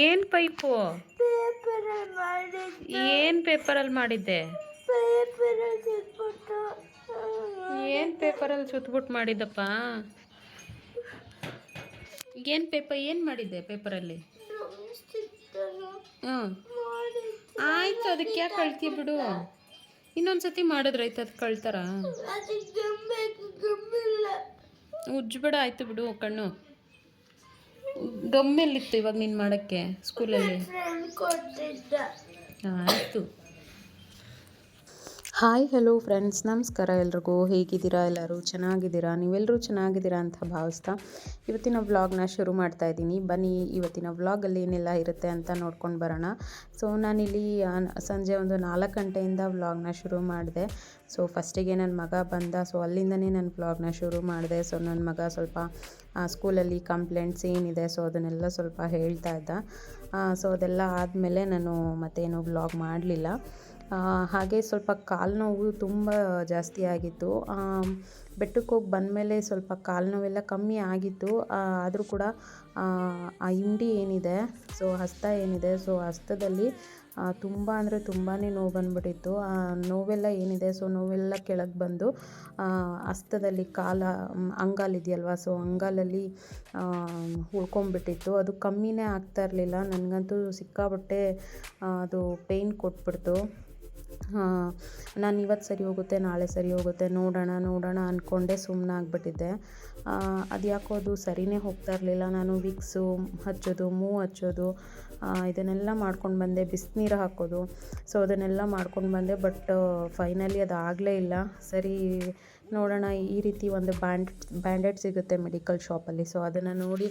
ಏನು ಪೈಪು? ಏನ್ ಪೇಪರ್ ಏನು ಪೇಪರಲ್ಲಿ ಮಾಡಿದ್ದೆ? ಏನ್ ಪೇಪರ್ ಏನು ಪೇಪರಲ್ಲಿ ಸುತ್ಬಿಟ್ಟು ಮಾಡಿದ್ದಪ್ಪ? ಏನು ಪೇಪರ್ ಏನು ಮಾಡಿದ್ದೆ ಪೇಪರಲ್ಲಿ? ಅಲ್ಲಿ ಹ್ಞೂ ಆಯ್ತು ಅದಕ್ಕೆ ಯಾಕೆ ಕಳ್ತಿ ಬಿಡು. ಇನ್ನೊಂದು ಸತಿ ಮಾಡಿದ್ರೈತೆ ಅದು ಕಳ್ತಾರ. ಉಜ್ಜಬೇಡ ಆಯ್ತು ಬಿಡು ಕಣ್ಣು. ಗಮ್ಮೆಲ್ಲಿತ್ತು ಇವಾಗ ನೀನು ಮಾಡೋಕ್ಕೆ ಸ್ಕೂಲಲ್ಲಿ? ಆಯಿತು. ಹಾಯ್ ಹಲೋ ಫ್ರೆಂಡ್ಸ್ ನಮಸ್ಕಾರ ಎಲ್ರಿಗೂ. ಹೇಗಿದ್ದೀರಾ? ಎಲ್ಲರೂ ಚೆನ್ನಾಗಿದ್ದೀರಾ? ನೀವೆಲ್ಲರೂ ಚೆನ್ನಾಗಿದ್ದೀರಾ ಅಂತ ಭಾವಿಸ್ತಾ ಇವತ್ತಿನ ವ್ಲಾಗ್ನ ಶುರು ಮಾಡ್ತಾ ಇದ್ದೀನಿ. ಬನ್ನಿ, ಇವತ್ತಿನ ವ್ಲಾಗಲ್ಲಿ ಏನೆಲ್ಲ ಇರುತ್ತೆ ಅಂತ ನೋಡ್ಕೊಂಡು ಬರೋಣ. ಸೊ ನಾನಿಲ್ಲಿ ಸಂಜೆ ಒಂದು ನಾಲ್ಕು ಗಂಟೆಯಿಂದ ವ್ಲಾಗ್ನ ಶುರು ಮಾಡಿದೆ. ಸೊ ಫಸ್ಟಿಗೆ ನನ್ನ ಮಗ ಬಂದ. ಸೊ ಅಲ್ಲಿಂದನೇ ನಾನು ವ್ಲಾಗ್ನ ಶುರು ಮಾಡಿದೆ. ಸೊ ನನ್ನ ಮಗ ಸ್ವಲ್ಪ ಸ್ಕೂಲಲ್ಲಿ ಕಂಪ್ಲೇಂಟ್ಸ್ ಏನಿದೆ ಸೊ ಅದನ್ನೆಲ್ಲ ಸ್ವಲ್ಪ ಹೇಳ್ತಾ ಇದ್ದ. ಸೊ ಅದೆಲ್ಲ ಆದಮೇಲೆ ನಾನು ಮತ್ತೇನು ವ್ಲಾಗ್ ಮಾಡಲಿಲ್ಲ. ಹಾಗೆ ಸ್ವಲ್ಪ ಕಾಲು ನೋವು ತುಂಬ ಜಾಸ್ತಿ ಆಗಿತ್ತು. ಬೆಟ್ಟಕ್ಕೆ ಹೋಗಿ ಬಂದಮೇಲೆ ಸ್ವಲ್ಪ ಕಾಲು ನೋವೆಲ್ಲ ಕಮ್ಮಿ ಆಗಿತ್ತು. ಆದರೂ ಕೂಡ ಆ, ಹಿಂಡಿ ಏನಿದೆ ಸೊ ಹಸ್ತ ಏನಿದೆ ಸೊ ಹಸ್ತದಲ್ಲಿ ತುಂಬ ಅಂದರೆ ತುಂಬಾ ನೋವು ಬಂದ್ಬಿಟ್ಟಿತ್ತು. ಆ ನೋವೆಲ್ಲ ಏನಿದೆ ಸೊ ನೋವೆಲ್ಲ ಕೆಳಗೆ ಬಂದು ಹಸ್ತದಲ್ಲಿ ಕಾಲ ಅಂಗಾಲ್ ಸೊ ಅಂಗಾಲಲ್ಲಿ ಉಳ್ಕೊಂಬಿಟ್ಟಿತ್ತು. ಅದು ಕಮ್ಮಿನೇ ಆಗ್ತಾ ಇರಲಿಲ್ಲ. ನನಗಂತೂ ಸಿಕ್ಕಾಬಟ್ಟೆ ಅದು ಪೇಯ್ನ್ ಕೊಟ್ಬಿಡ್ತು. ನಾನು ಇವತ್ತು ಸರಿ ಹೋಗುತ್ತೆ, ನಾಳೆ ಸರಿ ಹೋಗುತ್ತೆ, ನೋಡೋಣ ನೋಡೋಣ ಅಂದ್ಕೊಂಡೆ ಸುಮ್ಮನೆ ಆಗಿಬಿಟ್ಟಿದ್ದೆ. ಅದು ಯಾಕೋ ಅದು ಸರಿನೇ ಹೋಗ್ತಾ ಇರಲಿಲ್ಲ. ನಾನು ವಿಕ್ಸು, ಹಚ್ಚೋದು ಮೂವ್ ಹಚ್ಚೋದು ಇದನ್ನೆಲ್ಲ ಮಾಡ್ಕೊಂಡು ಬಂದೆ, ಬಿಸಿನೀರು ಹಾಕೋದು. ಸೊ, ಅದನ್ನೆಲ್ಲ ಮಾಡ್ಕೊಂಡು ಬಂದೆ, ಬಟ್ ಫೈನಲಿ ಅದು ಆಗಲೇ ಇಲ್ಲ. ಸರಿ ನೋಡೋಣ, ಈ ರೀತಿ ಒಂದು ಬ್ಯಾಂಡ್, ಬ್ಯಾಂಡೆಡ್ ಸಿಗುತ್ತೆ ಮೆಡಿಕಲ್ ಶಾಪಲ್ಲಿ. ಸೊ ಅದನ್ನು ನೋಡಿ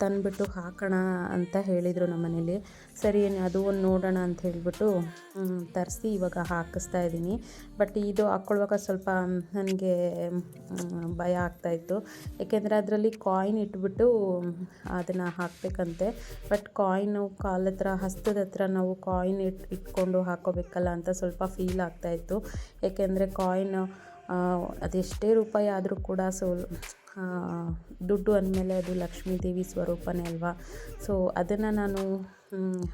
ತಂದುಬಿಟ್ಟು ಹಾಕೋಣ ಅಂತ ಹೇಳಿದರು ನಮ್ಮ ಮನೇಲಿ ಸರಿ ಅದು ಒಂದು ನೋಡೋಣ ಅಂತ ಹೇಳಿಬಿಟ್ಟು ತರಿಸಿ ಇವಾಗ ಹಾಕಿಸ್ತಾ ಇದ್ದೀನಿ. ಬಟ್ ಇದು ಹಾಕ್ಕೊಳ್ಳುವಾಗ ಸ್ವಲ್ಪ ನನಗೆ ಭಯ ಆಗ್ತಾಯಿತ್ತು ಏಕೆಂದರೆ ಅದರಲ್ಲಿ ಕಾಯಿನ್ ಇಟ್ಬಿಟ್ಟು, ಅದನ್ನು ಹಾಕಬೇಕಂತೆ. ಬಟ್ ಕಾಯಿನು ಕಾಲ ಹತ್ರ ಹಸ್ತದ ಹತ್ರ ನಾವು ಕಾಯಿನ್ ಇಟ್, ಇಟ್ಕೊಂಡು ಹಾಕೋಬೇಕಲ್ಲ ಅಂತ ಸ್ವಲ್ಪ ಫೀಲ್ ಆಗ್ತಾಯಿತ್ತು ಏಕೆಂದರೆ ಕಾಯಿನ್ ಅದೆಷ್ಟೇ ರೂಪಾಯಿ ಆದರೂ ಕೂಡ ಸೊ ದುಡ್ಡು ಅಂದಮೇಲೆ ಅದು ಲಕ್ಷ್ಮೀ ದೇವಿ ಸ್ವರೂಪನೇ ಅಲ್ವಾ? ಸೊ, ಅದನ್ನು ನಾನು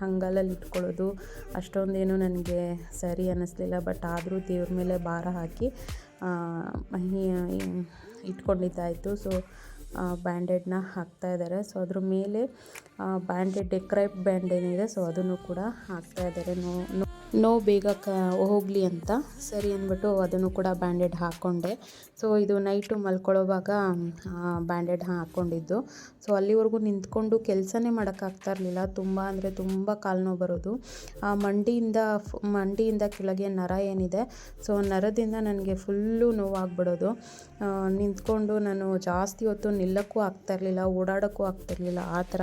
ಹಂಗಲಲ್ಲಿ ಇಟ್ಕೊಳ್ಳೋದು. ಅಷ್ಟೊಂದೇನು ನನಗೆ ಸರಿ ಅನ್ನಿಸ್ಲಿಲ್ಲ. ಬಟ್ ಆದರೂ ದೇವ್ರ ಮೇಲೆ ಭಾರ ಹಾಕಿ ಇಟ್ಕೊಂಡಿದ್ದಾಯಿತು. ಸೊ ಬ್ಯಾಂಡೆಡ್ನ ಹಾಕ್ತಾ ಇದ್ದಾರೆ. ಸೊ ಅದ್ರ ಮೇಲೆ ಬ್ಯಾಂಡೆಡ್ ಡೆಕ್ರೈಪ್ ಬ್ಯಾಂಡ್ ಏನಿದೆ ಸೊ ಅದನ್ನು ಕೂಡ ಹಾಕ್ತಾ ಇದ್ದಾರೆ. ನೋ, ನೋ- ಬೇಗ ಕ, ಹೋಗಲಿ ಅಂತ. ಸರಿ ಅಂದ್ಬಿಟ್ಟು ಅದನ್ನು ಕೂಡ ಬ್ಯಾಂಡೆಡ್ ಹಾಕ್ಕೊಂಡೆ ಸೊ ಇದು ನೈಟು ಮಲ್ಕೊಳ್ಳೋವಾಗ ಬ್ಯಾಂಡೆಡ್ ಹಾಕ್ಕೊಂಡಿದ್ದು ಸೊ ಅಲ್ಲಿವರೆಗೂ ನಿಂತ್ಕೊಂಡು ಕೆಲಸನೇ ಮಾಡೋಕ್ಕಾಗ್ತಾ ಇರಲಿಲ್ಲ. ತುಂಬ ಅಂದರೆ ತುಂಬ ಕಾಲು ಬರೋದು. ಆ, ಮಂಡಿಯಿಂದ ಮಂಡಿಯಿಂದ ಕೆಳಗೆ ನರ ಏನಿದೆ ಸೊ ನರದಿಂದ ನನಗೆ ಫುಲ್ಲು ನೋವಾಗ್ಬಿಡೋದು. ನಿಂತ್ಕೊಂಡು ನಾನು ಜಾಸ್ತಿ ಹೊತ್ತು ನಿಲ್ಲಕ್ಕೂ ಆಗ್ತಾ ಇರಲಿಲ್ಲ, ಓಡಾಡೋಕ್ಕೂ ಆಗ್ತಾ ಇರಲಿಲ್ಲ. ಆ ಥರ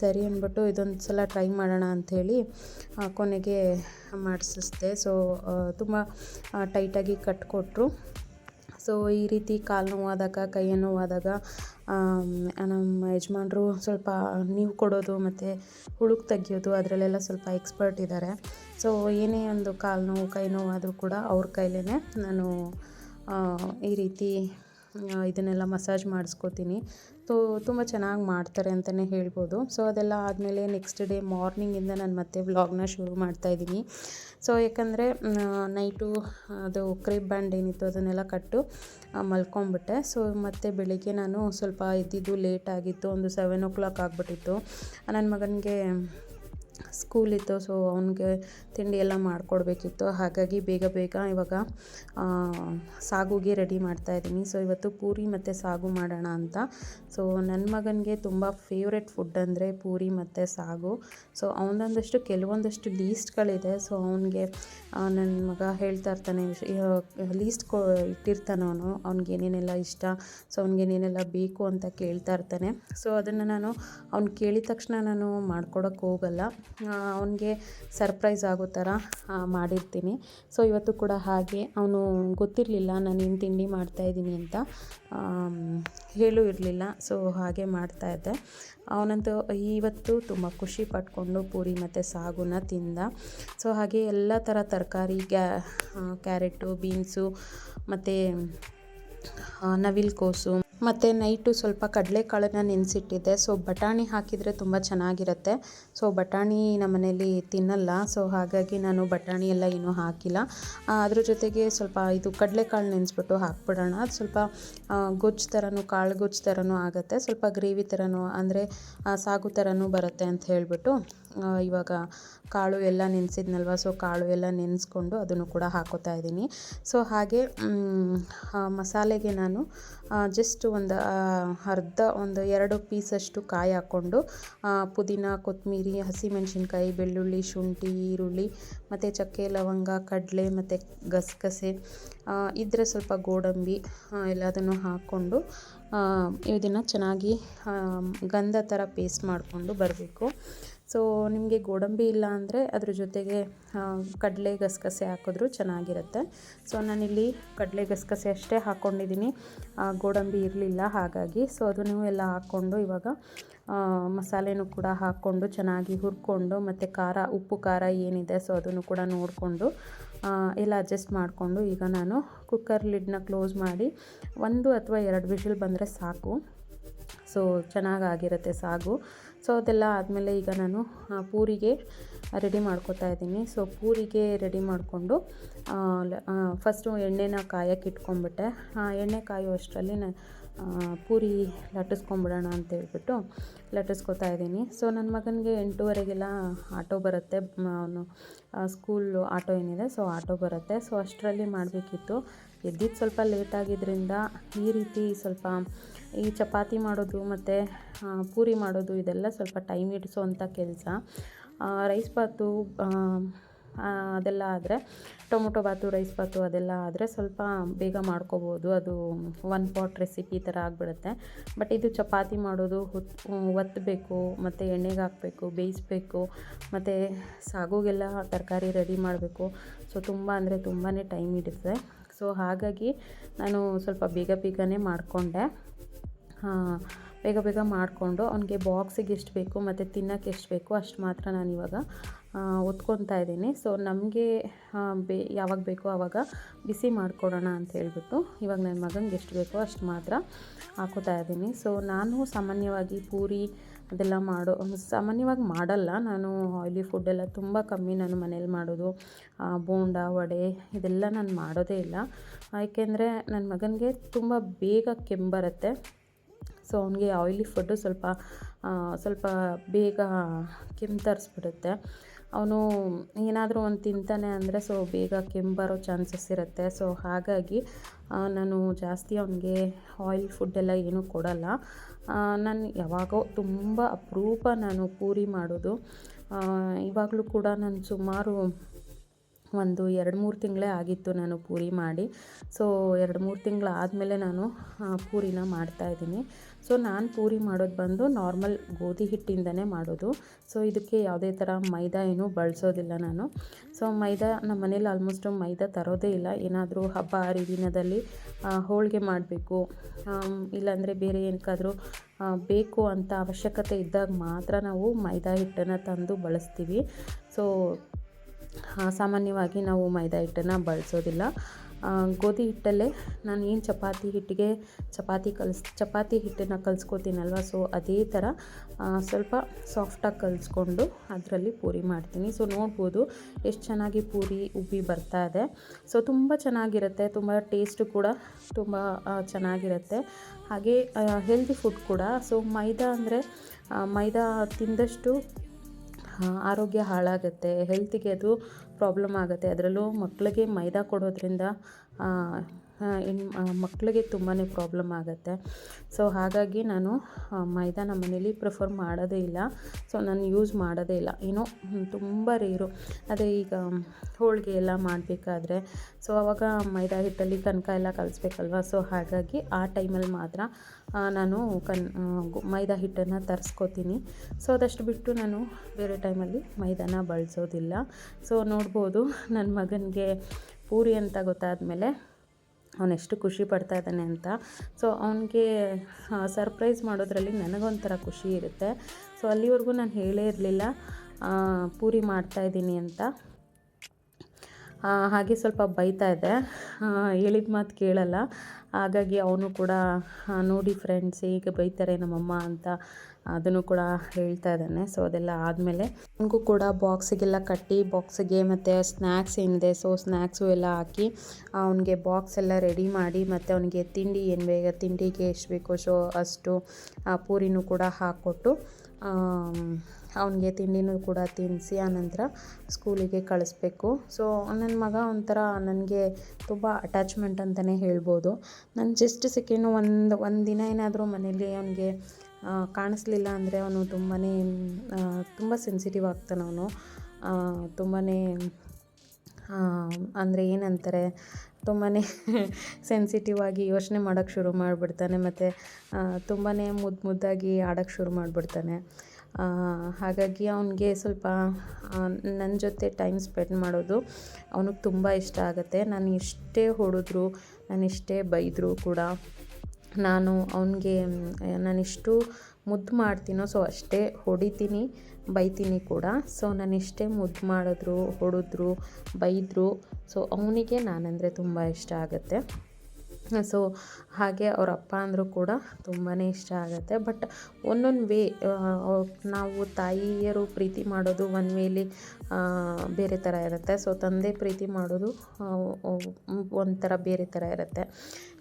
ಸರಿ ಅಂದ್ಬಿಟ್ಟು ಇದೊಂದು ಸಲ ಟ್ರೈ ಮಾಡೋಣ ಅಂಥೇಳಿ ಕೊನೆಗೆ ಮಾಡಿಸಿಸ್ದೆ. ಸೊ ತುಂಬ ಟೈಟಾಗಿ ಕಟ್ಕೊಟ್ರು ಸೊ ಈ ರೀತಿ ಕಾಲು ನೋವಾದಾಗ, ಕೈ ನೋವಾದಾಗ ನಮ್ಮ ಯಜಮಾನರು ಸ್ವಲ್ಪ ನೀವು ಕೊಡೋದು ಮತ್ತು ಹುಳುಕ್ ತೆಗಿಯೋದು, ಅದರಲ್ಲೆಲ್ಲ ಸ್ವಲ್ಪ ಎಕ್ಸ್ಪರ್ಟ್ ಇದ್ದಾರೆ ಸೊ ಏನೇ ಒಂದು ಕಾಲು ನೋವು, ಕೈ ನೋವಾದರೂ ಕೂಡ ಅವ್ರ ಕೈಲೇ ನಾನು ಈ ರೀತಿ ಇದನ್ನೆಲ್ಲ ಮಸಾಜ್ ಮಾಡಿಸ್ಕೋತೀನಿ. ಸೊ ತುಂಬ ಚೆನ್ನಾಗಿ ಮಾಡ್ತಾರೆ ಅಂತಲೇ ಹೇಳ್ಬೋದು. ಸೊ ಅದೆಲ್ಲ ಆದಮೇಲೆ ನೆಕ್ಸ್ಟ್ ಡೇ ಮಾರ್ನಿಂಗಿಂದ ನಾನು ಮತ್ತೆ ವ್ಲಾಗ್ನ ಶುರು ಮಾಡ್ತಾಯಿದ್ದೀನಿ ಸೊ ಯಾಕಂದರೆ ನೈಟು ಅದು ಕ್ರಿಪ್ ಬ್ಯಾಂಡ್ ಏನಿತ್ತು ಅದನ್ನೆಲ್ಲ ಕಟ್ಟು ಮಲ್ಕೊಂಬಿಟ್ಟೆ. ಸೊ ಮತ್ತು ಬೆಳಿಗ್ಗೆ ನಾನು ಸ್ವಲ್ಪ ಎದ್ದಿದ್ದು ಲೇಟ್ ಆಗಿತ್ತು. ಒಂದು ಸೆವೆನ್ ಓ ಕ್ಲಾಕ್ ಆಗಿಬಿಟ್ಟಿತ್ತು ನನ್ನ ಮಗನಿಗೆ ಸ್ಕೂಲ್ ಇತ್ತು ಸೊ ಅವನಿಗೆ ತಿಂಡಿ ಎಲ್ಲ ಮಾಡಿಕೊಡ್ಬೇಕಿತ್ತು. ಹಾಗಾಗಿ ಬೇಗ ಬೇಗ ಇವಾಗ ಸಾಗುಗೆ ರೆಡಿ ಮಾಡ್ತಾ ಇದ್ದೀನಿ. ಸೊ ಇವತ್ತು ಪೂರಿ ಮತ್ತು ಸಾಗು ಮಾಡೋಣ ಅಂತ. ಸೊ ನನ್ನ ಮಗನಿಗೆ ತುಂಬ ಫೇವ್ರೆಟ್ ಫುಡ್ ಅಂದರೆ ಪೂರಿ ಮತ್ತು ಸಾಗು. ಸೊ ಅವನೊಂದಷ್ಟು ಕೆಲವೊಂದಷ್ಟು ಲೀಸ್ಟ್ಗಳಿದೆ ಸೊ ಅವನಿಗೆ ನನ್ನ ಮಗ ಹೇಳ್ತಾ ಇರ್ತಾನೆ ಲೀಸ್ಟ್ ಕೊ, ಇಟ್ಟಿರ್ತಾನೆ ಅವನು. ಅವ್ನಿಗೆ ಏನೇನೆಲ್ಲ ಇಷ್ಟ ಸೊ ಅವ್ನಿಗೆ ಏನೇನೆಲ್ಲ ಬೇಕು ಅಂತ ಕೇಳ್ತಾ ಇರ್ತಾನೆ. ಸೊ ಅದನ್ನು ನಾನು ಅವ್ನು ಕೇಳಿದ ತಕ್ಷಣ ನಾನು ಮಾಡ್ಕೊಡೋಕ್ಕೆ ಹೋಗಲ್ಲ. ಅವನಿಗೆ ಸರ್ಪ್ರೈಸ್ ಆಗೋ ಥರ ಮಾಡಿರ್ತೀನಿ. ಸೊ ಇವತ್ತು ಕೂಡ ಹಾಗೆ, ಅವನು ಗೊತ್ತಿರಲಿಲ್ಲ, ನಾನು ಏನು ತಿಂಡಿ ಮಾಡ್ತಾಯಿದ್ದೀನಿ ಅಂತ. ಹೇಳೂ ಇರಲಿಲ್ಲ ಸೊ ಹಾಗೆ ಮಾಡ್ತಾಯಿದ್ದೆ ಅವನಂತೂ, ಇವತ್ತು ತುಂಬ ಖುಷಿ ಪಟ್ಕೊಂಡು ಪೂರಿ ಮತ್ತು ಸಾಗುನ ತಿಂದ. ಸೊ ಹಾಗೆ ಎಲ್ಲ ಥರ ತರಕಾರಿ ಕ್ಯಾ ಕ್ಯಾರೆಟು, ಬೀನ್ಸು, ಮತ್ತು ನವಿಲು ಕೋಸು ಮತ್ತು ನೈಟು ಸ್ವಲ್ಪ ಕಡಲೆಕಾಳನ್ನ ನೆನೆಸಿಟ್ಟಿದ್ದೆ. ಸೊ, ಬಟಾಣಿ ಹಾಕಿದರೆ ತುಂಬ ಚೆನ್ನಾಗಿರುತ್ತೆ. ಸೊ, ಬಟಾಣಿ ನಮ್ಮನೇಲಿ ತಿನ್ನಲ್ಲ. ಸೊ, ಹಾಗಾಗಿ ನಾನು ಬಟಾಣಿ ಎಲ್ಲ ಏನೂ ಹಾಕಿಲ್ಲ. ಅದ್ರ ಜೊತೆಗೆ ಸ್ವಲ್ಪ ಇದು ಕಡಲೆಕಾಳು ನೆನೆಸ್ಬಿಟ್ಟು ಹಾಕ್ಬಿಡೋಣ. ಅದು ಸ್ವಲ್ಪ ಗೊಜ್ಜು ಥರನೂ ಕಾಳು ಗೊಜ್ಜು ಥರನೂ ಆಗುತ್ತೆ. ಸ್ವಲ್ಪ ಗ್ರೇವಿ ಥರನೂ ಅಂದರೆ ಸಾಗು ಥರನೂ ಬರುತ್ತೆ ಅಂತ ಹೇಳಿಬಿಟ್ಟು. ಇವಾಗ ಕಾಳು ಎಲ್ಲ ನೆನೆಸಿದ್ನಲ್ವ ಸೊ ಕಾಳು ಎಲ್ಲ ನೆನೆಸ್ಕೊಂಡು ಅದನ್ನು ಕೂಡ ಹಾಕೋತಾ ಇದ್ದೀನಿ. ಸೊ ಹಾಗೆ ಮಸಾಲೆಗೆ ನಾನು ಜಸ್ಟ್ ಒಂದು ಅರ್ಧ, ಒಂದು ಎರಡು ಪೀಸಷ್ಟು ಕಾಯಿ ಹಾಕ್ಕೊಂಡು ಪುದೀನ, ಕೊತ್ತಂಬರಿ, ಹಸಿಮೆಣಸಿನ್ಕಾಯಿ, ಬೆಳ್ಳುಳ್ಳಿ, ಶುಂಠಿ, ಈರುಳ್ಳಿ, ಮತ್ತು ಚಕ್ಕೆ, ಲವಂಗ, ಕಡಲೆ, ಮತ್ತು ಗಸಗಸೆ ಇದ್ದರೆ ಸ್ವಲ್ಪ ಗೋಡಂಬಿ ಎಲ್ಲದನ್ನು ಹಾಕ್ಕೊಂಡು ಇದನ್ನು ಚೆನ್ನಾಗಿ ಗಂಧ ಥರ ಪೇಸ್ಟ್ ಮಾಡಿಕೊಂಡು ಬರಬೇಕು. ಸೊ ನಿಮಗೆ ಗೋಡಂಬಿ ಇಲ್ಲ ಅಂದರೆ ಅದ್ರ ಜೊತೆಗೆ ಕಡಲೆ ಗಸಗಸೆ ಹಾಕಿದ್ರೂ ಚೆನ್ನಾಗಿರುತ್ತೆ. ಸೊ ನಾನಿಲ್ಲಿ ಕಡಲೆ ಗಸಗಸೆ ಅಷ್ಟೇ ಹಾಕ್ಕೊಂಡಿದ್ದೀನಿ ಗೋಡಂಬಿ ಇರಲಿಲ್ಲ ಹಾಗಾಗಿ. ಸೊ ಅದನ್ನು ಎಲ್ಲ ಹಾಕ್ಕೊಂಡು ಇವಾಗ ಮಸಾಲೆನೂ ಕೂಡ ಹಾಕ್ಕೊಂಡು ಚೆನ್ನಾಗಿ ಹುರ್ಕೊಂಡು ಮತ್ತು ಖಾರ, ಉಪ್ಪು ಖಾರ ಏನಿದೆ ಸೊ ಅದನ್ನು ಕೂಡ ನೋಡಿಕೊಂಡು ಎಲ್ಲ ಅಡ್ಜಸ್ಟ್ ಮಾಡಿಕೊಂಡು ಈಗ ನಾನು ಕುಕ್ಕರ್ ಲಿಡ್ನ ಕ್ಲೋಸ್ ಮಾಡಿ ಒಂದು ಅಥವಾ ಎರಡು ವಿಷಲ್ ಬಂದರೆ ಸಾಕು. ಸೊ ಚೆನ್ನಾಗಾಗಿರುತ್ತೆ ಸಾಗು. ಸೊ ಅದೆಲ್ಲ ಆದಮೇಲೆ ಈಗ ನಾನು ಪೂರಿಗೆ ರೆಡಿ ಮಾಡ್ಕೊತಾ ಇದ್ದೀನಿ. ಸೊ ಪೂರಿಗೆ ರೆಡಿ ಮಾಡಿಕೊಂಡು ಫಸ್ಟು ಎಣ್ಣೆನ ಕಾಯಕ್ಕೆ ಇಟ್ಕೊಂಡ್ಬಿಟ್ಟೆ. ಎಣ್ಣೆ ಕಾಯೋ ಅಷ್ಟರಲ್ಲಿ ನ ಆ, ಪೂರಿ ಲಟ್ಟಿಸ್ಕೊಂಬಿಡೋಣ ಅಂತ ಹೇಳ್ಬಿಟ್ಟು ಲಟ್ಟಿಸ್ಕೊತಾ ಇದ್ದೀನಿ. ಸೊ ನನ್ನ ಮಗನಿಗೆ ಎಂಟೂವರೆಗೆಲ್ಲ ಆಟೋ ಬರುತ್ತೆ. ಅವನು ಸ್ಕೂಲು ಆಟೋ ಏನಿದೆ ಸೊ ಆಟೋ ಬರುತ್ತೆ. ಸೊ ಅಷ್ಟರಲ್ಲಿ ಮಾಡಬೇಕಿತ್ತು. ಎದ್ದಿದ್ದು ಸ್ವಲ್ಪ ಲೇಟ್ ಆಗಿದ್ದರಿಂದ ಈ ರೀತಿ ಸ್ವಲ್ಪ ಈ ಚಪಾತಿ ಮಾಡೋದು ಮತ್ತು ಪೂರಿ ಮಾಡೋದು ಇದೆಲ್ಲ ಸ್ವಲ್ಪ ಟೈಮ್ ಹಿಡಿಸೋವಂಥ ಕೆಲಸ. ರೈಸ್ ಬಾತು ಅದೆಲ್ಲ ಆದರೆ ಟೊಮೊಟೊ ಬಾತು ರೈಸ್ ಬಾತು ಅದೆಲ್ಲ ಆದರೆ ಸ್ವಲ್ಪ ಬೇಗ ಮಾಡ್ಕೋಬೋದು. ಅದು ಒನ್ ಪಾಟ್ ರೆಸಿಪಿ ಥರ ಆಗಿಬಿಡುತ್ತೆ. ಬಟ್ ಇದು ಚಪಾತಿ ಮಾಡೋದು ಹೊತ್ ಒತ್ತಬೇಕು ಮತ್ತು ಎಣ್ಣೆಗೆ ಹಾಕಬೇಕು, ಬೇಯಿಸ್ಬೇಕು, ಮತ್ತು ಸಾಗುಗೆಲ್ಲ ತರಕಾರಿ ರೆಡಿ ಮಾಡಬೇಕು. ಸೊ ತುಂಬ ಅಂದರೆ ತುಂಬಾ ಟೈಮ್ ಹಿಡಿಯುತ್ತೆ ಸೊ ಹಾಗಾಗಿ ನಾನು ಸ್ವಲ್ಪ ಬೇಗ ಬೇಗನೆ ಮಾಡಿಕೊಂಡೆ. ಬೇಗ ಬೇಗ ಮಾಡಿಕೊಂಡು ಅವನಿಗೆ ಬಾಕ್ಸಿಗೆ ಎಷ್ಟು ಬೇಕು ಮತ್ತು ತಿನ್ನೋಕ್ಕೆ ಎಷ್ಟು ಬೇಕು ಅಷ್ಟು ಮಾತ್ರ ನಾನು ಇವಾಗ ಒತ್ಕೊತಾ ಇದ್ದೀನಿ. ಸೊ ನಮಗೆ ಬೇ, ಯಾವಾಗ ಬೇಕೋ ಆವಾಗ ಬಿಸಿ ಮಾಡಿಕೊಡೋಣ ಅಂತ ಹೇಳಿಬಿಟ್ಟು, ಇವಾಗ ನನ್ನ ಮಗನಿಗೆ ಎಷ್ಟು ಬೇಕೋ ಅಷ್ಟು ಮಾತ್ರ ಹಾಕೋತಾ ಇದ್ದೀನಿ. ಸೊ ನಾನು ಸಾಮಾನ್ಯವಾಗಿ ಪೂರಿ ಅದೆಲ್ಲ ಮಾಡೋ, ಸಾಮಾನ್ಯವಾಗಿ ಮಾಡಲ್ಲ. ನಾನು ಆಯಿಲಿ ಫುಡ್ಡೆಲ್ಲ ತುಂಬ ಕಮ್ಮಿ ನಾನು ಮನೇಲಿ ಮಾಡೋದು ಬೋಂಡ, ವಡೆ ಇದೆಲ್ಲ ನಾನು ಮಾಡೋದೇ ಇಲ್ಲ. ಏಕೆಂದರೆ ನನ್ನ ಮಗನಿಗೆ ತುಂಬ ಬೇಗ ಕೆಮ್ಮು ಸೊ ಅವನಿಗೆ ಆಯ್ಲಿ ಫುಡ್ಡು ಸ್ವಲ್ಪ ಸ್ವಲ್ಪ ಬೇಗ ಕೆಮ್ಮು ತರಿಸ್ಬಿಡುತ್ತೆ. ಅವನು ಏನಾದರೂ ಒಂದು ತಿಂತಾನೆ ಅಂದರೆ ಸೊ ಬೇಗ ಕೆಮ್ಮು ಬರೋ ಚಾನ್ಸಸ್ ಇರುತ್ತೆ. ಸೊ ಹಾಗಾಗಿ ನಾನು ಜಾಸ್ತಿ ಅವನಿಗೆ ಆಯಿಲ್ ಫುಡ್ಡೆಲ್ಲ ಏನೂ ಕೊಡಲ್ಲ. ನಾನು ಯಾವಾಗೋ ತುಂಬ ಅಪರೂಪ ನಾನು ಪೂರಿ ಮಾಡೋದು. ಇವಾಗಲೂ ಕೂಡ ನಾನು ಸುಮಾರು ಒಂದು ಎರಡು ಮೂರು ತಿಂಗಳೇ ಆಗಿತ್ತು ನಾನು ಪೂರಿ ಮಾಡಿ. ಸೊ ಎರಡು ಮೂರು ತಿಂಗಳು ಆದಮೇಲೆ ನಾನು ಪೂರಿನ ಮಾಡ್ತಾಯಿದ್ದೀನಿ ಸೊ ನಾನು ಪೂರಿ ಮಾಡೋದು ಬಂದು ನಾರ್ಮಲ್ ಗೋಧಿ ಹಿಟ್ಟಿಂದನೇ ಮಾಡೋದು. ಸೊ ಇದಕ್ಕೆ ಯಾವುದೇ ಥರ ಮೈದಾ ಏನೂ ಬಳಸೋದಿಲ್ಲ ನಾನು. ಸೊ ಮೈದಾ ನಮ್ಮ ಮನೇಲಿ ಆಲ್ಮೋಸ್ಟ್ ಮೈದಾ ತರೋದೇ ಇಲ್ಲ. ಏನಾದರೂ ಹಬ್ಬ ಹರಿದಿನದಲ್ಲಿ ಹೋಳಿಗೆ ಮಾಡಬೇಕು. ಇಲ್ಲಾಂದರೆ ಬೇರೆ ಏನಕ್ಕಾದರೂ ಬೇಕು ಅಂತ ಅವಶ್ಯಕತೆ ಇದ್ದಾಗ ಮಾತ್ರ ನಾವು ಮೈದಾ ಹಿಟ್ಟನ್ನು ತಂದು ಬಳಸ್ತೀವಿ. ಸೊ ಸಾಮಾನ್ಯವಾಗಿ ನಾವು ಮೈದಾ ಹಿಟ್ಟನ್ನು ಬಳಸೋದಿಲ್ಲ. ಗೋಧಿ ಹಿಟ್ಟಲ್ಲೇ ನಾನು ಏನು ಚಪಾತಿ ಹಿಟ್ಟಿಗೆ ಚಪಾತಿ ಕಲಿಸ್, ಚಪಾತಿ ಹಿಟ್ಟನ್ನು ಕಲ್ಸ್ಕೊತೀನಲ್ವ? ಸೊ ಅದೇ ಥರ ಸ್ವಲ್ಪ ಸಾಫ್ಟಾಗಿ ಕಲಿಸ್ಕೊಂಡು ಅದರಲ್ಲಿ ಪೂರಿ ಮಾಡ್ತೀನಿ. ಸೊ ನೋಡ್ಬೋದು ಎಷ್ಟು ಚೆನ್ನಾಗಿ ಪೂರಿ, ಉಬ್ಬಿ ಬರ್ತಾ ಇದೆ. ಸೊ ತುಂಬ ಚೆನ್ನಾಗಿರುತ್ತೆ. ತುಂಬ ಟೇಸ್ಟು ಕೂಡ ತುಂಬ ಚೆನ್ನಾಗಿರುತ್ತೆ. ಹಾಗೆ ಹೆಲ್ದಿ ಫುಡ್ ಕೂಡ. ಸೊ ಮೈದಾ ಅಂದರೆ ಮೈದಾ ತಿಂದಷ್ಟು ಆರೋಗ್ಯ ಹಾಳಾಗುತ್ತೆ ಹೆಲ್ತಿಗೆ ಅದು ಪ್ರಾಬ್ಲಮ್ ಆಗುತ್ತೆ. ಅದರಲ್ಲೂ ಮಕ್ಕಳಿಗೆ ಮೈದಾ ಕೊಡೋದ್ರಿಂದ ಮಕ್ಕಳಿಗೆ ತುಂಬಾ ಪ್ರಾಬ್ಲಮ್ ಆಗುತ್ತೆ. ಸೊ ಹಾಗಾಗಿ ನಾನು ಮೈದಾ ನಮ್ಮ ಮನೇಲಿ ಪ್ರಿಫರ್ ಮಾಡೋದೇ ಇಲ್ಲ. ಸೊ ನಾನು ಯೂಸ್ ಮಾಡೋದೇ ಇಲ್ಲ. ಏನೋ ತುಂಬ ರೇರು ಅದೇ ಈಗ ಹೋಳಿಗೆ ಎಲ್ಲ ಮಾಡಬೇಕಾದ್ರೆ ಸೊ ಆವಾಗ ಮೈದಾ ಹಿಟ್ಟಲ್ಲಿ ಕನಕ ಎಲ್ಲ ಕಲಿಸ್ಬೇಕಲ್ವ? ಸೊ ಹಾಗಾಗಿ ಆ ಟೈಮಲ್ಲಿ ಮಾತ್ರ ನಾನು ಕನ್ ಮೈದಾ ಹಿಟ್ಟನ್ನು ತರಿಸ್ಕೋತೀನಿ. ಸೊ ಅದಷ್ಟು ಬಿಟ್ಟು ನಾನು ಬೇರೆ ಟೈಮಲ್ಲಿ ಮೈದಾನ ಬಳಸೋದಿಲ್ಲ. ಸೊ ನೋಡ್ಬೋದು ನನ್ನ ಮಗನಿಗೆ ಪೂರಿ ಅಂತ ಗೊತ್ತಾದಮೇಲೆ ಅವನೆಷ್ಟು ಖುಷಿ ಪಡ್ತಾ ಇದ್ದಾನೆ ಅಂತ. ಸೊ ಅವನಿಗೆ ಸರ್ಪ್ರೈಸ್ ಮಾಡೋದ್ರಲ್ಲಿ ನನಗೊಂಥರ ಖುಷಿ ಇರುತ್ತೆ. ಸೊ ಅಲ್ಲಿವರೆಗೂ ನಾನು ಹೇಳೇ ಇರಲಿಲ್ಲ. ಪೂರಿ ಮಾಡ್ತಾ ಇದ್ದೀನಿ ಅಂತ. ಹಾಗೆ ಸ್ವಲ್ಪ ಬೈತಾ ಇದೆ ಹೇಳಿದ ಮಾತು ಕೇಳಲ್ಲ. ಹಾಗಾಗಿ ಅವನು ಕೂಡ ನೋಡಿ ಫ್ರೆಂಡ್ಸ್ ಹೀಗೆ ಬೈತಾರೆ ನಮ್ಮಮ್ಮ ಅಂತ ಅದನ್ನು ಕೂಡ ಹೇಳ್ತಾ ಇದ್ದಾನೆ. ಸೊ ಅದೆಲ್ಲ ಆದಮೇಲೆ ನನಗೂ ಕೂಡ ಬಾಕ್ಸಿಗೆಲ್ಲ ಕಟ್ಟಿ ಬಾಕ್ಸಿಗೆ ಮತ್ತು ಸ್ನ್ಯಾಕ್ಸ್ ಏನಿದೆ ಸೊ ಸ್ನ್ಯಾಕ್ಸು ಎಲ್ಲ ಹಾಕಿ ಅವನಿಗೆ ಬಾಕ್ಸ್ ಎಲ್ಲ ರೆಡಿ ಮಾಡಿ ಮತ್ತು ಅವನಿಗೆ ತಿಂಡಿ ಏನು ಬೇಗ, ತಿಂಡಿಗೆ ಎಷ್ಟು ಬೇಕೋ ಸೊ ಅಷ್ಟು ಪೂರಿನೂ ಕೂಡ ಹಾಕ್ಕೊಟ್ಟು ಅವನಿಗೆ ತಿಂಡಿನೂ ಕೂಡ ತಿನ್ನಿಸಿ ಆನಂತರ ಸ್ಕೂಲಿಗೆ ಕಳಿಸ್ಬೇಕು. ಸೊ ನನ್ನ ಮಗ ಒಂಥರ ನನಗೆ ತುಂಬ ಅಟ್ಯಾಚ್ಮೆಂಟ್ ಅಂತಲೇ ಹೇಳ್ಬೋದು. ನಾನು ಜಸ್ಟ್ ಸೆಕೆಂಡು ಒಂದು ಒಂದು ದಿನ ಏನಾದರೂ ಮನೇಲಿ ಅವನಿಗೆ ಕಾಣಿಸ್ಲಿಲ್ಲ ಅಂದರೆ ಅವನು ತುಂಬಾ ತುಂಬ ಸೆನ್ಸಿಟಿವ್ ಆಗ್ತಾನೆ ಅವನು. ತುಂಬಾ ಅಂದರೆ ಏನಂತಾರೆ ತುಂಬಾ ಸೆನ್ಸಿಟಿವ್ ಆಗಿ ಯೋಚನೆ ಮಾಡೋಕ್ಕೆ ಶುರು ಮಾಡಿಬಿಡ್ತಾನೆ ಮತ್ತು ತುಂಬಾ ಮುದ್ದು ಮುದ್ದಾಗಿ ಆಡೋಕ್ಕೆ ಶುರು ಮಾಡಿಬಿಡ್ತಾನೆ. ಹಾಗಾಗಿ ಅವನಿಗೆ ಸ್ವಲ್ಪ ನನ್ನ ಜೊತೆ ಟೈಮ್ ಸ್ಪೆಂಡ್ ಮಾಡೋದು ಅವನಿಗೆ ತುಂಬ ಇಷ್ಟ ಆಗುತ್ತೆ. ನಾನು ಎಷ್ಟೇ ಹೊಡೆದ್ರು, ನಾನು ಎಷ್ಟೇ ಬೈದರೂ ಕೂಡ ನಾನು ಅವನಿಗೆ ನಾನಿಷ್ಟು ಮುದ್ದು ಮಾಡ್ತೀನೋ ಸೊ ಅಷ್ಟೇ ಹೊಡಿತೀನಿ, ಬೈತೀನಿ ಕೂಡ. ಸೊ ನಾನು ಇಷ್ಟೇ ಮುದ್ದು ಮಾಡಿದ್ರು, ಹೊಡೆದ್ರು, ಬೈದರು ಸೊ ಅವನಿಗೆ ನಾನಂದರೆ ತುಂಬ ಇಷ್ಟ ಆಗುತ್ತೆ. ಸೊ ಹಾಗೆ ಅವ್ರ ಅಪ್ಪ ಅಂದರೂ ಕೂಡ ತುಂಬಾ ಇಷ್ಟ ಆಗುತ್ತೆ. ಬಟ್ ಒಂದೊಂದು ವೇ ನಾವು ತಾಯಿಯರು ಪ್ರೀತಿ ಮಾಡೋದು ಒನ್ ವೇಲಿ ಬೇರೆ ಥರ ಇರುತ್ತೆ. ಸೊ ತಂದೆ ಪ್ರೀತಿ ಮಾಡೋದು ಒಂಥರ ಬೇರೆ ಥರ ಇರುತ್ತೆ.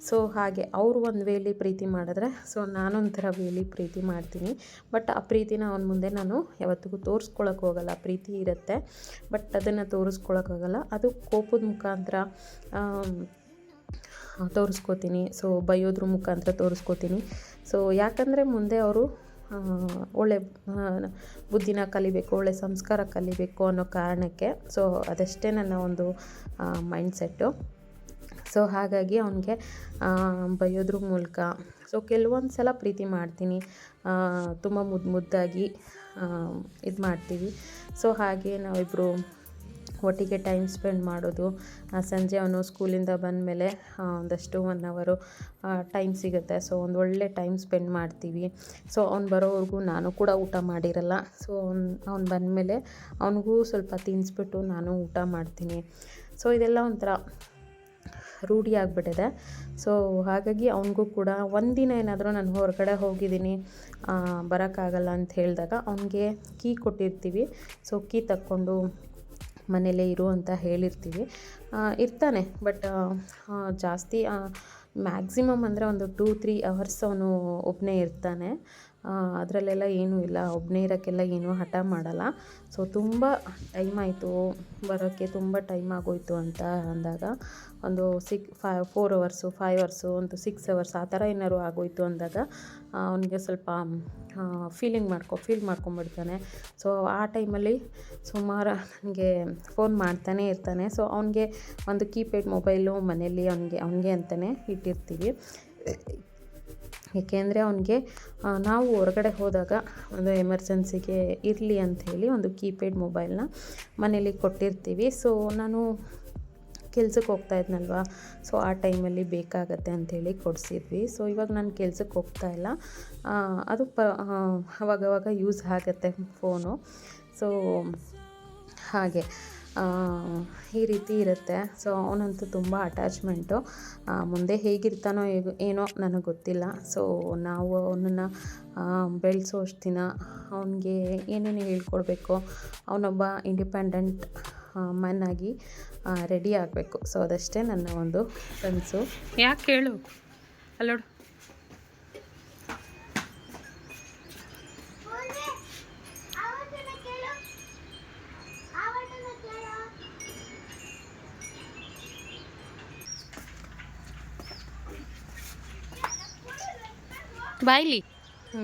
ಸೊ ಹಾಗೆ ಅವರು ಒಂದು ವೇಲಿ ಪ್ರೀತಿ ಮಾಡಿದ್ರೆ ಸೊ ನಾನೊಂಥರ ವೇಲಿ ಪ್ರೀತಿ ಮಾಡ್ತೀನಿ. ಬಟ್ ಆ ಪ್ರೀತಿನ ಅವನ ಮುಂದೆ ನಾನು ಯಾವತ್ತಿಗೂ ತೋರಿಸ್ಕೊಳಕ್ಕೆ ಹೋಗಲ್ಲ. ಪ್ರೀತಿ ಇರುತ್ತೆ ಬಟ್ ಅದನ್ನು ತೋರಿಸ್ಕೊಳಕ್ಕಾಗಲ್ಲ ಅದು ಕೋಪದ ಮುಖಾಂತರ ತೋರಿಸ್ಕೋತೀನಿ. ಸೊ ಬೈಯೋದ್ರ ಮುಖಾಂತರ ತೋರಿಸ್ಕೋತೀನಿ. ಸೊ ಯಾಕಂದರೆ ಮುಂದೆ ಅವರು ಒಳ್ಳೆ ಬುದ್ಧಿನ ಕಲಿಬೇಕು, ಒಳ್ಳೆ ಸಂಸ್ಕಾರ ಕಲಿಬೇಕು ಅನ್ನೋ ಕಾರಣಕ್ಕೆ ಸೊ ಅದಷ್ಟೇ ನನ್ನ ಒಂದು ಮೈಂಡ್ಸೆಟ್ಟು ಸೊ ಹಾಗಾಗಿ ಅವನಿಗೆ ಬೈಯೋದ್ರ ಮೂಲಕ. ಸೊ ಕೆಲವೊಂದು ಸಲ ಪ್ರೀತಿ ಮಾಡ್ತೀನಿ. ತುಂಬ ಮುದ್ದು ಮುದ್ದಾಗಿ ಇದು ಮಾಡ್ತೀವಿ. ಸೊ ಹಾಗೆ ನಾವಿಬ್ಬರು ಒಟ್ಟಿಗೆ ಟೈಮ್ ಸ್ಪೆಂಡ್ ಮಾಡೋದು ಸಂಜೆ ಅವನು ಸ್ಕೂಲಿಂದ ಬಂದಮೇಲೆ ಒಂದಷ್ಟು ಒನ್ ಅವರು ಟೈಮ್ ಸಿಗುತ್ತೆ. ಸೊ ಒಂದು ಒಳ್ಳೆ ಟೈಮ್ ಸ್ಪೆಂಡ್ ಮಾಡ್ತೀವಿ. ಸೊ ಅವ್ನು ಬರೋವರೆಗೂ ನಾನು ಕೂಡ ಊಟ ಮಾಡಿರಲ್ಲ. ಸೊ ಅವ್ನು ಅವ್ನು ಬಂದಮೇಲೆ ಅವನಿಗೂ ಸ್ವಲ್ಪ ತಿನ್ನಿಸ್ಬಿಟ್ಟು ನಾನು ಊಟ ಮಾಡ್ತೀನಿ. ಸೊ ಇದೆಲ್ಲ ಒಂಥರ ರೂಢಿ ಆಗಿಬಿಟ್ಟಿದೆ. ಸೊ ಹಾಗಾಗಿ ಅವನಿಗೂ ಕೂಡ ಒಂದಿನ ಏನಾದರೂ ನಾನು ಹೊರಗಡೆ ಹೋಗಿದ್ದೀನಿ ಬರೋಕ್ಕಾಗಲ್ಲ ಅಂತ ಹೇಳಿದಾಗ ಅವನಿಗೆ ಕೀ ಕೊಟ್ಟಿರ್ತೀವಿ. ಸೊ ಕೀ ತಕ್ಕೊಂಡು ಮನೇಲೇ ಇರು ಅಂತ ಹೇಳಿರ್ತೀವಿ. ಇರ್ತಾನೆ ಬಟ್ ಜಾಸ್ತಿ ಮ್ಯಾಕ್ಸಿಮಮ್ ಅಂದರೆ ಒಂದು ಟೂ ತ್ರೀ ಅವರ್ಸ್ ಅವನು ಒಬ್ಬನೇ ಇರ್ತಾನೆ. ಅದರಲ್ಲೆಲ್ಲ ಏನೂ ಇಲ್ಲ. ಒಬ್ಬನೇ ಇರೋಕ್ಕೆಲ್ಲ ಏನೂ ಹಠ ಮಾಡಲ್ಲ. ಸೊ ತುಂಬ ಟೈಮ್ ಆಯಿತು. ಬರೋಕ್ಕೆ ತುಂಬ ಟೈಮ್ ಆಗೋಯ್ತು ಅಂತ ಅಂದಾಗ, ಒಂದು six five four hours five hours ಒಂದು ಸಿಕ್ಸ್ ಅವರ್ಸ್ ಆ ಥರ ಏನಾದ್ರು ಆಗೋಯ್ತು ಅಂದಾಗ ಅವನಿಗೆ ಸ್ವಲ್ಪ ಫೀಲಿಂಗ್ ಮಾಡ್ಕೊ ಫೀಲ್ ಮಾಡ್ಕೊಂಬಿಡ್ತಾನೆ. ಸೊ ಆ ಟೈಮಲ್ಲಿ ಸುಮಾರು ನನಗೆ ಫೋನ್ ಮಾಡ್ತಾನೆ ಇರ್ತಾನೆ. ಸೊ ಅವನಿಗೆ ಒಂದು ಕೀಪ್ಯಾಡ್ ಮೊಬೈಲು ಮನೆಯಲ್ಲಿ ಅವನಿಗೆ ಅವನಿಗೆ ಅಂತಲೇ ಇಟ್ಟಿರ್ತೀವಿ. ಏಕೆಂದರೆ ಅವನಿಗೆ ನಾವು ಹೊರಗಡೆ ಹೋದಾಗ ಒಂದು ಎಮರ್ಜೆನ್ಸಿಗೆ ಇರಲಿ ಅಂಥೇಳಿ ಒಂದು ಕೀಪ್ಯಾಡ್ ಮೊಬೈಲ್ನ ಮನೇಲಿ ಕೊಟ್ಟಿರ್ತೀವಿ. ಸೊ, ನಾನು ಕೆಲ್ಸಕ್ಕೆ ಹೋಗ್ತಾ ಇದ್ನಲ್ವ? ಸೊ, ಆ ಟೈಮಲ್ಲಿ ಬೇಕಾಗತ್ತೆ ಅಂಥೇಳಿ ಕೊಡಿಸಿದ್ವಿ. ಸೊ, ಇವಾಗ ನಾನು ಕೆಲ್ಸಕ್ಕೆ ಹೋಗ್ತಾ ಇಲ್ಲ. ಅದು ಪ ಅವಾಗವಾಗ ಯೂಸ್ ಆಗುತ್ತೆ ಫೋನು. ಸೊ, ಹಾಗೆ. ಈ ರೀತಿ ಇರುತ್ತೆ. ಸೊ ಅವನಂತೂ ತುಂಬ ಅಟ್ಯಾಚ್ಮೆಂಟು ಮುಂದೆ ಹೇಗಿರ್ತಾನೋ ಹೇಗೋ ಏನೋ ನನಗೆ ಗೊತ್ತಿಲ್ಲ. ಸೊ ನಾವು ಅವನನ್ನು ಬೆಳೆಸೋ ಅಷ್ಟು ದಿನ ಅವನಿಗೆ ಏನೇನು ಹೇಳ್ಕೊಡ್ಬೇಕು, ಅವನೊಬ್ಬ ಇಂಡಿಪೆಂಡೆಂಟ್ ಮ್ಯಾನ್ ಆಗಿ ರೆಡಿ ಆಗಬೇಕು. ಸೊ ಅದಷ್ಟೇ ನನ್ನ ಒಂದು ಕನಸು ಯಾಕೆ ಕೇಳು ಅಲ್ಲೋಡು ಆವತ್ತನ ಕೇಳು ಆವತ್ತನ ಕೇಳು ಬಾಯ್ಲಿ. ಹ್ಞೂ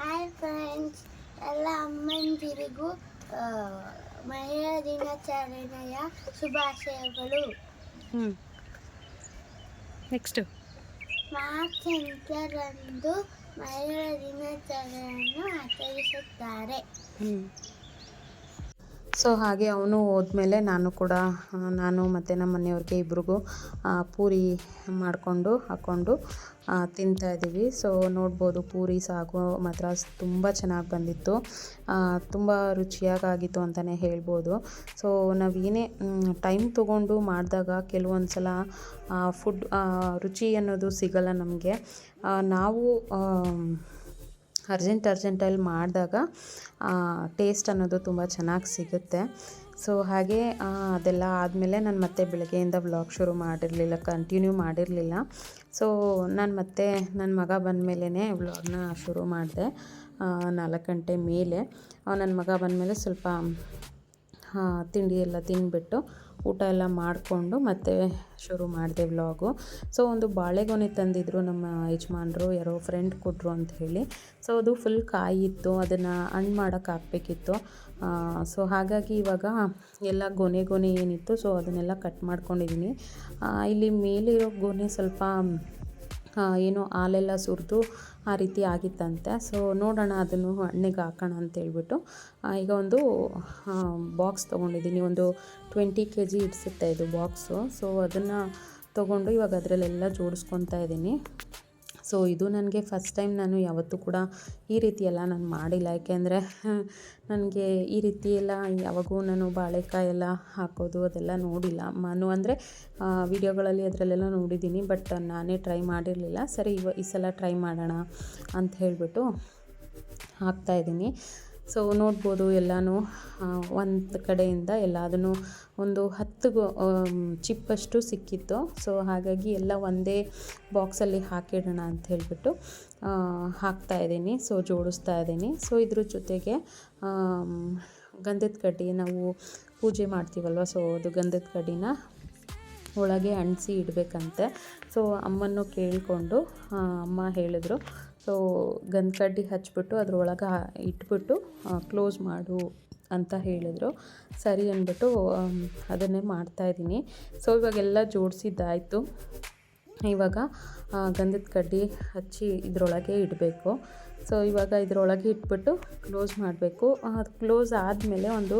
ಹಾಯ್ ಫ್ರೆಂಡ್ಸ್ ಎಲ್ಲ ಅಮ್ಮಂದಿರಿಗೂ ಮಹಿಳಾ ದಿನಾಚರಣೆಯ ಶುಭಾಶಯಗಳು. ಹ್ಞೂ ನೆಕ್ಸ್ಟು ಮಾರ್ಚ್ ಎಂಟರಂದು ಮಹಿಳಾ ದಿನಾಚರಣೆಯನ್ನು ಆಚರಿಸುತ್ತಾರೆ. ಹ್ಞೂ ಸೊ ಹಾಗೆ ಅವನು ಹೋದ್ಮೇಲೆ ನಾನು ಕೂಡ ನಾನು ಮತ್ತು ನಮ್ಮ ಮನೆಯವ್ರಿಗೆ ಇಬ್ರಿಗೂ ಪೂರಿ ಮಾಡಿಕೊಂಡು ಹಾಕ್ಕೊಂಡು ಆ, ತಿಂತಾ ಇದ್ದೀವಿ. ಸೊ ನೋಡ್ಬೋದು ಪೂರಿ ಸಾಗು ಮಾತ್ರ ತುಂಬ ಚೆನ್ನಾಗಿ ಬಂದಿತ್ತು. ತುಂಬ ರುಚಿಯಾಗಿತ್ತು ಅಂತಲೇ ಹೇಳ್ಬೋದು. ಸೊ ನಾವೇನೇ ಟೈಮ್ ತೊಗೊಂಡು ಮಾಡಿದಾಗ ಕೆಲವೊಂದು ಸಲ ಫುಡ್ ರುಚಿ ಅನ್ನೋದು ಸಿಗಲ್ಲ ನಮಗೆ. ನಾವು ಅರ್ಜೆಂಟ್ ಅರ್ಜೆಂಟಲ್ಲಿ ಮಾಡಿದಾಗ ಟೇಸ್ಟ್ ಅನ್ನೋದು ತುಂಬ ಚೆನ್ನಾಗಿ ಸಿಗುತ್ತೆ. ಸೊ, ಹಾಗೆ ಅದೆಲ್ಲ ಆದಮೇಲೆ ನಾನು ಮತ್ತೆ ಬೆಳಗ್ಗೆಯಿಂದ ವ್ಲಾಗ್ ಶುರು ಮಾಡಿರಲಿಲ್ಲ ಕಂಟಿನ್ಯೂ ಮಾಡಿರಲಿಲ್ಲ. ಸೊ, ನಾನು ಮತ್ತೆ ನನ್ನ ಮಗ ಬಂದ ಮೇಲೇ ವ್ಲಾಗ್ನ ಶುರು ಮಾಡಿದೆ ನಾಲ್ಕು ಗಂಟೆ ಮೇಲೆ. ನನ್ನ ಮಗ ಬಂದಮೇಲೆ ಸ್ವಲ್ಪ ತಿಂಡಿ ಎಲ್ಲ ತಿಂದ್ಬಿಟ್ಟು ಊಟ ಎಲ್ಲ ಮಾಡಿಕೊಂಡು ಮತ್ತೆ ಶುರು ಮಾಡಿದೆ ವ್ಲಾಗು. ಸೊ ಒಂದು ಬಾಳೆಗೊನೆ ತಂದಿದ್ರು ನಮ್ಮ ಯಜಮಾನರು, ಯಾರೋ ಫ್ರೆಂಡ್ ಕೊಟ್ಟರು ಅಂತ ಹೇಳಿ. ಸೊ ಅದು ಫುಲ್ ಕಾಯಿ ಇತ್ತು ಅದನ್ನು ಹಣ್ಣು ಮಾಡೋಕ್ಕೆ ಹಾಕ್ಬೇಕಿತ್ತು. ಸೊ ಹಾಗಾಗಿ ಇವಾಗ ಎಲ್ಲ ಗೊನೆ ಗೊನೆ ಏನಿತ್ತು, ಸೊ ಅದನ್ನೆಲ್ಲ ಕಟ್ ಮಾಡ್ಕೊಂಡಿದ್ದೀನಿ ಇಲ್ಲಿ ಮೇಲಿರೋ ಗೊನೆ ಸ್ವಲ್ಪ ಏನೋ ಹಾಲೆಲ್ಲ ಸುರಿದು ಆ ರೀತಿ ಆಗಿತ್ತಂತೆ. ಸೊ ನೋಡೋಣ, ಅದನ್ನು ಹಣ್ಣಿಗೆ ಹಾಕೋಣ ಅಂತ ಹೇಳ್ಬಿಟ್ಟು. ಈಗ ಒಂದು ಬಾಕ್ಸ್ ತೊಗೊಂಡಿದ್ದೀನಿ. ಒಂದು ಟ್ವೆಂಟಿ ಕೆ ಜಿ ಇಡ್ಸುತ್ತೆ ಇದು ಬಾಕ್ಸು ಸೊ ಅದನ್ನು ತೊಗೊಂಡು ಇವಾಗ ಅದರಲ್ಲೆಲ್ಲ ಜೋಡಿಸ್ಕೊತಾ ಇದ್ದೀನಿ. ಸೊ ಇದು ನನಗೆ ಫಸ್ಟ್ ಟೈಮ್ ನಾನು ಯಾವತ್ತೂ ಕೂಡ ಈ ರೀತಿ ಎಲ್ಲ ನಾನು ಮಾಡಿಲ್ಲ. ಯಾಕೆಂದರೆ ನನಗೆ ಈ ರೀತಿ ಎಲ್ಲ ಯಾವಾಗೂ ನಾನು ಬಾಳೆಕಾಯಿ ಎಲ್ಲ ಹಾಕೋದು ಅದೆಲ್ಲ ನೋಡಿಲ್ಲ. ನಾನು ಅಂದರೆ ವಿಡಿಯೋಗಳಲ್ಲಿ ಅದರಲ್ಲೆಲ್ಲ ನೋಡಿದ್ದೀನಿ, ಬಟ್ ನಾನೇ ಟ್ರೈ ಮಾಡಿರಲಿಲ್ಲ. ಸರಿ, ಇವ ಈ ಸಲ ಟ್ರೈ ಮಾಡೋಣ ಅಂತ ಹೇಳಿಬಿಟ್ಟು ಹಾಕ್ತಾಯಿದ್ದೀನಿ ಸೊ ನೋಡ್ಬೋದು ಎಲ್ಲನೂ ಒಂದು ಕಡೆಯಿಂದ ಎಲ್ಲ ಅದನ್ನು ಒಂದು ಹತ್ತು ಚಿಪ್ಪಷ್ಟು ಸಿಕ್ಕಿತ್ತು. ಸೊ ಹಾಗಾಗಿ ಎಲ್ಲ ಒಂದೇ ಬಾಕ್ಸಲ್ಲಿ ಹಾಕಿಡೋಣ ಅಂತ ಹೇಳಿಬಿಟ್ಟು ಹಾಕ್ತಾ ಇದ್ದೀನಿ. ಸೊ ಜೋಡಿಸ್ತಾ ಇದ್ದೀನಿ. ಸೊ ಇದ್ರ ಜೊತೆಗೆ ಗಂಧದ ಕಡ್ಡಿ ನಾವು ಪೂಜೆ ಮಾಡ್ತೀವಲ್ವ? ಸೊ ಅದು ಗಂಧದ ಕಡ್ಡಿನ ಒಳಗೆ ಅಂಟಿಸಿ ಇಡಬೇಕಂತೆ. ಸೊ ಅಮ್ಮನ್ನು ಕೇಳಿಕೊಂಡು ಅಮ್ಮ ಹೇಳಿದ್ರು ಸೊ ಗಂಧ ಕಡ್ಡಿ ಹಚ್ಬಿಟ್ಟು ಅದ್ರೊಳಗೆ ಇಟ್ಬಿಟ್ಟು ಕ್ಲೋಸ್ ಮಾಡು ಅಂತ ಹೇಳಿದರು. ಸರಿ ಅಂದ್ಬಿಟ್ಟು ಅದನ್ನೇ ಮಾಡ್ತಾಯಿದ್ದೀನಿ ಸೊ ಇವಾಗೆಲ್ಲ ಜೋಡಿಸಿದ್ದಾಯಿತು. ಇವಾಗ ಗಂಧದ ಕಡ್ಡಿ ಹಚ್ಚಿ ಇದರೊಳಗೆ ಇಡಬೇಕು. ಸೊ ಇವಾಗ ಇದರೊಳಗೆ ಇಟ್ಬಿಟ್ಟು ಕ್ಲೋಸ್ ಮಾಡಬೇಕು. ಅದು ಕ್ಲೋಸ್ ಆದಮೇಲೆ ಒಂದು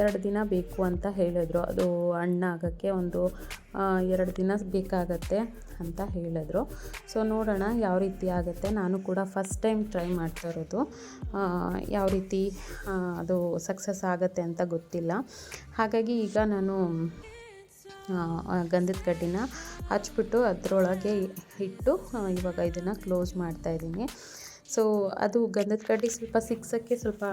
ಎರಡು ದಿನ ಬೇಕು ಅಂತ ಹೇಳಿದ್ರು. ಅದು ಹಣ್ಣಾಗೋಕ್ಕೆ ಒಂದು ಎರಡು ದಿನ ಬೇಕಾಗತ್ತೆ ಅಂತ ಹೇಳಿದ್ರು. ಸೊ ನೋಡೋಣ ಯಾವ ರೀತಿ ಆಗುತ್ತೆ. ನಾನು ಕೂಡ ಫಸ್ಟ್ ಟೈಮ್ ಟ್ರೈ ಮಾಡ್ತಾ ಇರೋದು. ಯಾವ ರೀತಿ ಅದು ಸಕ್ಸಸ್ ಆಗುತ್ತೆ ಅಂತ ಗೊತ್ತಿಲ್ಲ. ಹಾಗಾಗಿ ಈಗ ನಾನು ಗಂಧದ ಕಡ್ಡಿನ ಹಚ್ಬಿಟ್ಟು ಅದರೊಳಗೆ ಇಟ್ಟು ಇವಾಗ ಇದನ್ನು ಕ್ಲೋಸ್ ಮಾಡ್ತಾ ಇದ್ದೀನಿ. ಸೊ ಅದು ಗಂಧದ ಕಡ್ಡಿ ಸ್ವಲ್ಪ ಸಿಕ್ಸೋಕ್ಕೆ ಸ್ವಲ್ಪ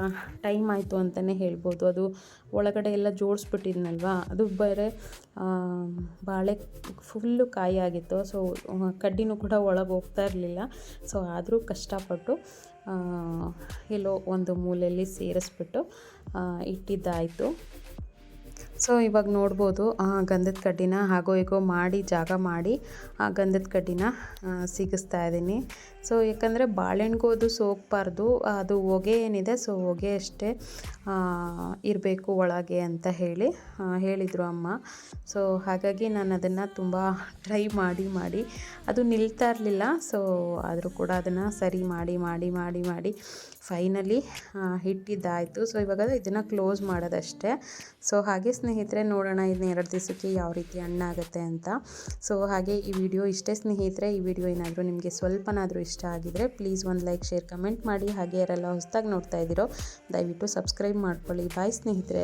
ಟೈಮ್ ಆಯಿತು ಅಂತಲೇ ಹೇಳ್ಬೋದು. ಅದು ಒಳಗಡೆ ಎಲ್ಲ ಜೋಡಿಸ್ಬಿಟ್ಟಿದ್ನಲ್ವಾ? ಅದು ಬೇರೆ ಬಾಳೆ ಫುಲ್ಲು ಕಾಯಿ ಆಗಿತ್ತು. ಸೊ ಕಡ್ಡಿನೂ ಕೂಡ ಒಳಗೆ ಹೋಗ್ತಾ ಇರಲಿಲ್ಲ. ಸೊ ಆದರೂ ಕಷ್ಟಪಟ್ಟು ಎಲ್ಲೋ ಒಂದು ಮೂಲೆಯಲ್ಲಿ ಸೇರಿಸ್ಬಿಟ್ಟು ಇಟ್ಟಿದ್ದಾಯಿತು. ಸೊ ಇವಾಗ ನೋಡ್ಬೋದು, ಆ, ಗಂಧದ ಕಡ್ಡಿನ ಹಾಗೋ ಹೀಗೋ ಮಾಡಿ, ಜಾಗ ಮಾಡಿ, ಆ ಗಂಧದ ಕಡ್ಡಿನ ಸಿಗಿಸ್ತಾ ಇದ್ದೀನಿ. ಸೊ ಯಾಕಂದರೆ ಬಾಳೆಹಣ್ಣಿಗೂ ಅದು ಸೋಗಬಾರ್ದು ಅದು ಹೊಗೆ ಏನಿದೆ, ಸೊ ಹೊಗೆ ಅಷ್ಟೇ ಇರಬೇಕು ಒಳಗೆ ಅಂತ ಹೇಳಿ ಹೇಳಿದರು ಅಮ್ಮ. ಸೊ ಹಾಗಾಗಿ ನಾನು ಅದನ್ನು ತುಂಬ ಟ್ರೈ ಮಾಡಿ ಮಾಡಿ, ಅದು ನಿಲ್ತಾ ಇರಲಿಲ್ಲ. ಸೊ ಆದರೂ ಕೂಡ ಅದನ್ನು ಸರಿ ಮಾಡಿ ಮಾಡಿ ಮಾಡಿ ಮಾಡಿ ಫೈನಲಿ ಹಿಟ್ಟಿದ್ದಾಯಿತು. ಸೊ ಇವಾಗ ಇದನ್ನು ಕ್ಲೋಸ್ ಮಾಡೋದಷ್ಟೇ. ಸೊ ಹಾಗೆ ಸ್ನೇಹಿತರೆ, ನೋಡೋಣ ಇದನ್ನ ಎರಡು ದಿವಸಕ್ಕೆ ಯಾವ ರೀತಿ ಹಣ್ಣಾಗುತ್ತೆ ಅಂತ. ಸೊ ಹಾಗೆ ಈ ವಿಡಿಯೋ ಇಷ್ಟೇ ಸ್ನೇಹಿತರೆ, ಈ ವಿಡಿಯೋ ಏನಾದರೂ ನಿಮಗೆ ಸ್ವಲ್ಪನಾದರೂ ಇಷ್ಟ ಆಗಿದ್ರೆ ಪ್ಲೀಸ್ ಒಂದು ಲೈಕ್ ಶೇರ್ ಕಮೆಂಟ್ ಮಾಡಿ. ಹಾಗೆ ಯಾರೆಲ್ಲ ಹೊಸದಾಗಿ ನೋಡ್ತಾ ಇದ್ದೀರೋ, ದಯವಿಟ್ಟು ಸಬ್ಸ್ಕ್ರೈಬ್ ಮಾಡ್ಕೊಳ್ಳಿ. ಬಾಯ್ ಸ್ನೇಹಿತರೆ.